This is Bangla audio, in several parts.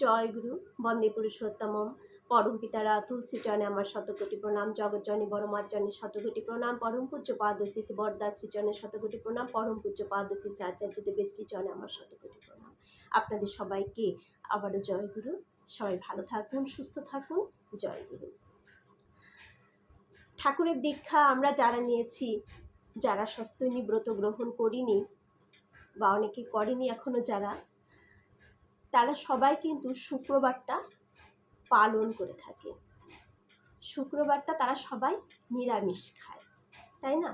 জয় গুরু, বন্দে পুরুষোত্তম পরম পিতারা, তুলসী চরণে আমার শতকোটি প্রণাম। জগৎজনী বড় জনে শতকোটি প্রণাম। পরম পূজ্য পাদ শিশি বরদা শ্রীচরণে শতকোটি প্রণাম। পরম পূজ্য পাদ আচার্য দেবের শ্রীচরণে আমার শতকোটি প্রণাম। আপনাদের সবাইকে আবারও জয় গুরু। সবাই ভালো থাকুন, সুস্থ থাকুন। জয় গুরু। ঠাকুরের দীক্ষা আমরা যারা নিয়েছি, যারা সস্তৈনী ব্রত গ্রহণ করিনি বা অনেকে করেনি এখনও যারা তারা সবাই কিন্তু শুক্রবারটা পালন করে থাকে। শুক্রবারটা তারা সবাই নিরামিষ খায়, তাই না?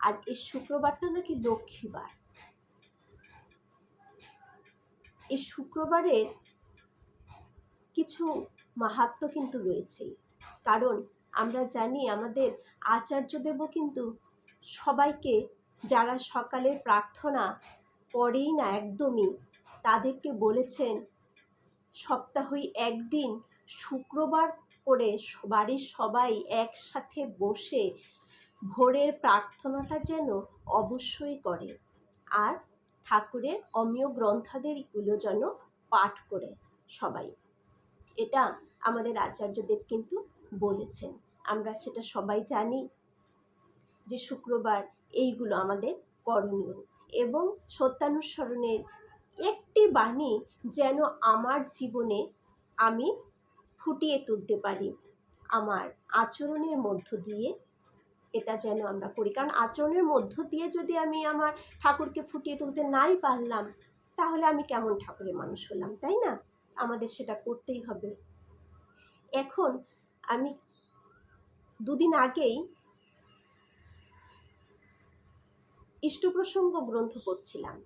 আর এই শুক্রবারটা নাকি লক্ষ্মীবার। এই শুক্রবারের কিছু মাহাত্ম কিন্তু রয়েছেই। কারণ আমরা জানি আমাদের আচার্যদেবও কিন্তু সবাইকে যারা সকালের প্রার্থনা করেই না একদমই তাদেরকে বলেছেন সপ্তাহই একদিন শুক্রবার করে বাড়ির সবাই একসাথে বসে ভোরের প্রার্থনাটা যেন অবশ্যই করে আর ঠাকুরের অমীয় গ্রন্থাদেরগুলো যেন পাঠ করে সবাই। এটা আমাদের আচার্যদেব কিন্তু বলেছেন। আমরা সেটা সবাই জানি যে শুক্রবার এইগুলো আমাদের করণীয় এবং সত্যানুসরণের একটি বাণী যেন আমার জীবনে আমি ফুটিয়ে তুলতে পারি। আমার আচরণের মধ্য দিয়ে এটা যেন আমরা করি। কারণ আচরণের মধ্য দিয়ে যদি আমি আমার ঠাকুরকে ফুটিয়ে তুলতে নাই পারলাম, তাহলে আমি কেমন ঠাকুরের মানুষ হলাম, তাই না? আমাদের সেটা করতেই হবে। এখন আমি দুদিন আগেই ইষ্টপ্রসঙ্গ গ্রন্থ পড়ছিলাম।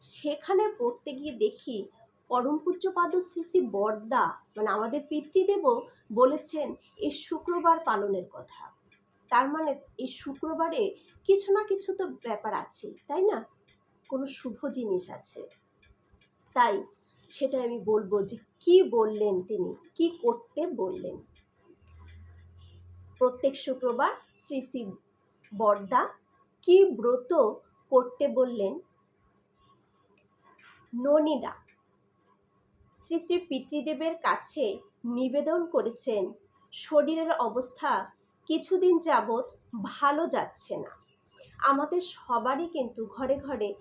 সেখানে পড়তে গিয়ে দেখি পরম পূজ্যপাদ শ্রী শ্রী বরদা মানে আমাদের পিতৃদেবও বলেছেন এই শুক্রবার পালনের কথা। তার মানে এই শুক্রবারে কিছু না কিছু তো ব্যাপার আছে, তাই না? কোনো শুভ জিনিস আছে। তাই সেটা আমি বলব যে কি বললেন তিনি, কি করতে বললেন। প্রত্যেক শুক্রবার শ্রী শ্রী বরদা কি ব্রত করতে বললেন ননিদা। শ্রী শ্রী পিতৃদেবের কাছে নিবেদন করেছেন, শরীরের অবস্থা কিছুদিন যাবৎ ভালো যাচ্ছে না। আমাদের সবারই কিন্তু ঘরে ঘরে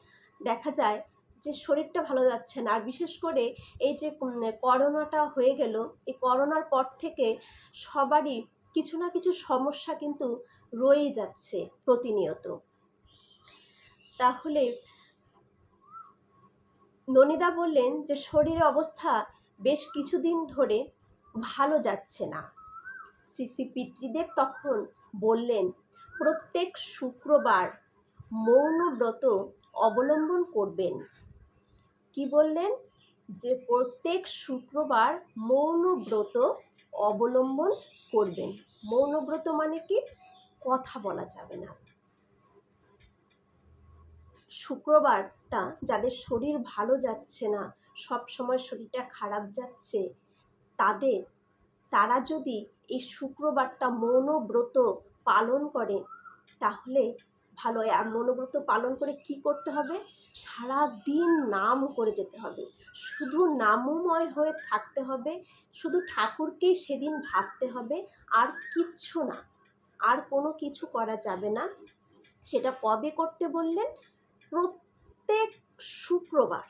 দেখা যায় যে শরীরটা ভালো যাচ্ছে না। আর বিশেষ করে এই যে করোনাটা হয়ে গেল, এই করোনার পর থেকে সবারই কিছু না কিছু সমস্যা কিন্তু রয়েই যাচ্ছে প্রতিনিয়ত। তাহলে ননিদা বললেন যে, শরীরের অবস্থা বেশ কিছুদিন ধরে ভালো যাচ্ছে না। শ্রী পিতৃদেব তখন বললেন, প্রত্যেক শুক্রবার মৌনব্রত অবলম্বন করবেন। কি বললেন? যে, প্রত্যেক শুক্রবার মৌনব্রত অবলম্বন করবেন। মৌনব্রত মানে কি? কথা বলা যাবে না। শুক্রবারটা যাদের শরীর ভালো যাচ্ছে না, সব সময় শরীরটা খারাপ যাচ্ছে, তাদের, তারা যদি এই শুক্রবারটা মৌনব্রত পালন করে, তাহলে ভালো। আর মৌনব্রত পালন করে কি করতে হবে? সারা দিন নাম করে যেতে হবে। শুধু নামময় হয়ে থাকতে হবে, শুধু ঠাকুরকেই সেদিন ভাবতে হবে, আর কিচ্ছু না। আর কোনো কিছু করা যাবে না। সেটা কবে করতে বললেন? প্রত্যেক শুক্রবার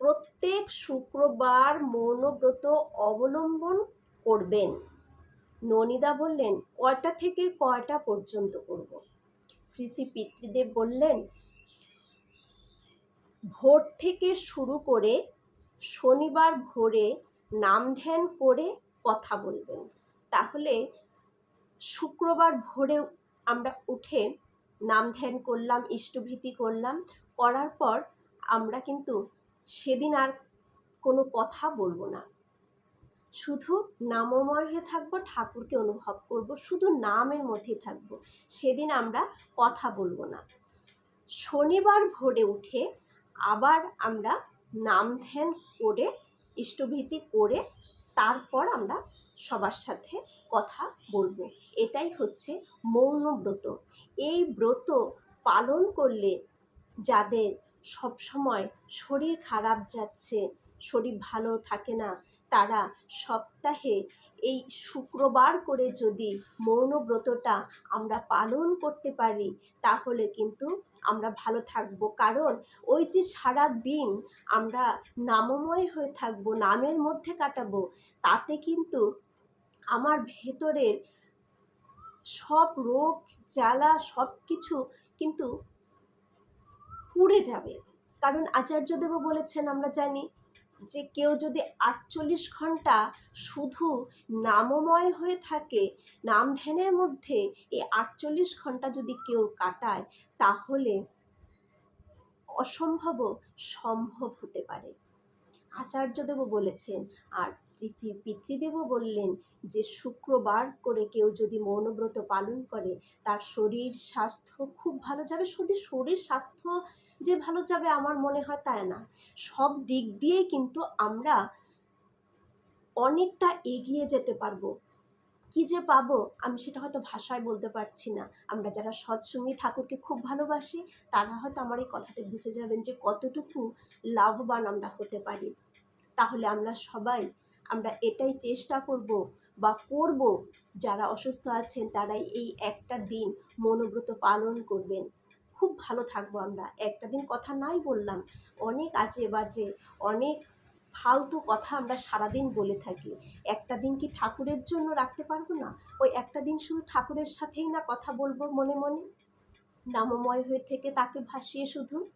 প্রত্যেক শুক্রবার মৌনব্রত অবলম্বন করবেন। ননিদা বললেন, কয়টা থেকে কয়টা পর্যন্ত করব? শ্রী শ্রী পিতৃদেব বললেন, ভোর থেকে শুরু করে শনিবার ভোরে নাম ধ্যান করে কথা বলবেন। তাহলে শুক্রবার ভোরে আমরা উঠে নাম ধ্যান করলাম, ইষ্টভীতি করলাম। করার পর আমরা কিন্তু সেদিন আর কোনো কথা বলব না। শুধু নামময় হয়ে থাকব, ঠাকুরকে অনুভব করব, শুধু নামের মধ্যেই থাকব, সেদিন আমরা কথা বলব না। শনিবার ভোরে উঠে আবার আমরা নাম ধ্যান করে, ইষ্টভীতি করে, তারপর আমরা সবার সাথে কথা বলব। এটাই হচ্ছে মৌন ব্রত। এই ব্রত পালন করলে যাদের সবসময় শরীর খারাপ যাচ্ছে, শরীর ভালো থাকে না, তারা সপ্তাহে এই শুক্রবার করে যদি মৌনব্রতটা আমরা পালন করতে পারি, তাহলে কিন্তু আমরা ভালো থাকব। কারণ ওই যে সারা দিন আমরা নামময় হয়ে থাকব, নামের মধ্যে কাটাবো, তাতে কিন্তু আমার ভেতরের সব রোগ, জ্বালা সব কিছু কিন্তু পুড়ে যাবে। কারণ আচার্যদেব বলেছেন, আমরা জানি যে কেউ যদি আটচল্লিশ ঘণ্টা শুধু নামময় হয়ে থাকে, নাম ধ্যানের মধ্যে এই আটচল্লিশ ঘণ্টা যদি কেউ কাটায়, তাহলে অসম্ভব সম্ভব হতে পারে। আচার্যদেবও বলেছেন। আর শ্রী শ্রী পিতৃদেবও বললেন যে, শুক্রবার করে কেউ যদি মৌনব্রত পালন করে, তার শরীর স্বাস্থ্য খুব ভালো যাবে। শুধু শরীর স্বাস্থ্য যে ভালো যাবে আমার মনে হয় তাই না। সব দিক দিয়েই কিন্তু আমরা অনেকটা এগিয়ে যেতে পারব। কি যে পাবো? আমি সেটা হয়তো ভাষায় বলতে পারছি না। আমরা যারা সৎসঙ্গী ঠাকুরকে খুব ভালোবাসি, তারা হয়তো আমার এই কথাতে বুঝে যাবেন যে কতটুকু লাভবান আমরা হতে পারি। তাহলে আমরা সবাই, আমরা এটাই চেষ্টা করব বা করব, যারা অসুস্থ আছেন তারাই এই একটা দিন মনোব্রত পালন করবেন। খুব ভালো থাকব আমরা। একটা দিন কথা নাই বললাম। অনেক আজে বাজে অনেক ফালতু কথা আমরা সারাদিন বলে থাকি। একটা দিন কি ঠাকুরের জন্য রাখতে পারব না? ওই একটা দিন শুধু ঠাকুরের সাথেই না কথা বলব মনে মনে? নামময় হয়ে থেকে তাকে ভাসিয়ে শুধু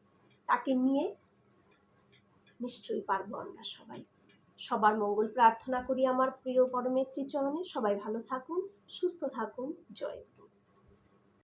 তাকে নিয়ে নিশ্চয়ই পারব আমরা সবাই। সবার মঙ্গল প্রার্থনা করি আমার প্রিয় পরমেশ্বরী চরণে। সবাই ভালো থাকুন, সুস্থ থাকুন। জয়।